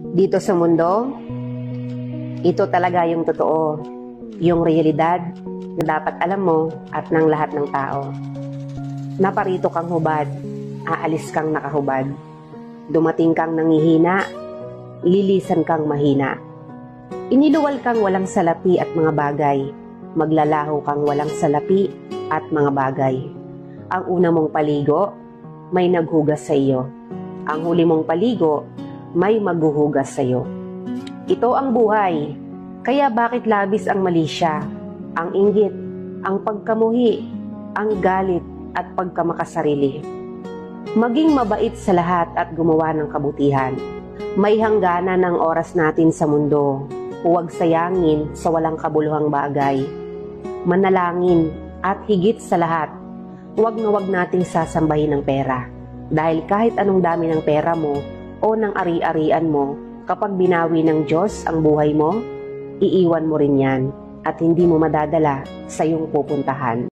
Dito sa mundo, ito talaga yung totoo. Yung realidad na dapat alam mo at ng lahat ng tao. Naparito kang hubad, aalis kang nakahubad. Dumating kang nangihina, lilisan kang mahina. Iniluwal kang walang salapi at mga bagay. Maglalaho kang walang salapi at mga bagay. Ang una mong paligo, may naghugas sa iyo. Ang huli mong paligo, may maghuhugas sa iyo. Ito ang buhay. Kaya bakit labis ang mali siya, ang inggit, ang pagkamuhi, ang galit at pagkamakasarili. Maging mabait sa lahat at gumawa ng kabutihan. May hangganan ng oras natin sa mundo. Huwag sayangin sa walang kabuluhang bagay. Manalangin at higit sa lahat, huwag na huwag nating sasambahin ng pera. Dahil kahit anong dami ng pera mo o ng ari-arian mo, kapag binawi ng Diyos ang buhay mo, iiwan mo rin yan at hindi mo madadala sa iyong pupuntahan.